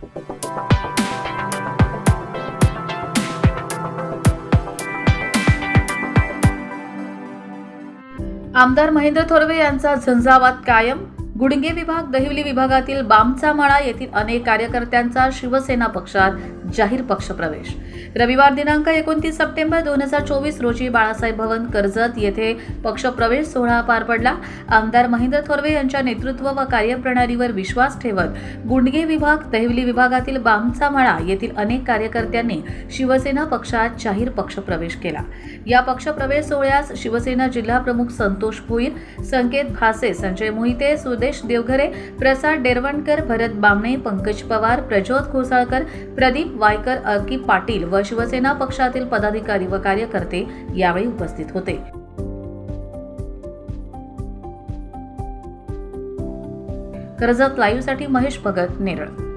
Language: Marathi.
आमदार महेंद्र थोरवे यांचा झंझावात कायम. गुडगे विभाग दहिवली विभागातील बामचा मळा येथील अनेक कार्यकर्त्यांचा शिवसेना पक्षात जाहीर पक्षप्रवेश रविवार दिनांक एकोणतीस सप्टेंबर दोन हजार चोवीस रोजी बाळासाहेब भवन कर्जत येथे पक्षप्रवेश सोहळा पार पडला. आमदार महेंद्र थोरवे यांच्या नेतृत्व व कार्यप्रणालीवर विश्वास ठेवत गुंडगे विभाग दहिवली विभागातील बामचा मळा येथील अनेक कार्यकर्त्यांनी शिवसेना पक्षात जाहीर पक्षप्रवेश केला. या पक्षप्रवेश सोहळ्यास शिवसेना जिल्हा प्रमुख संतोष भुईर संकेत भासे संजय मोहिते सुदेश देवघरे प्रसाद डेरवणकर भरत बामणे पंकज पवार प्रज्योत घोसाळकर प्रदीप वायकर अर्की पाटील व शिवसेना पक्षातील पदाधिकारी व कार्यकर्ते यावेळी उपस्थित होते. कर्जत लाईव्हसाठी महेश भगत नेरळ.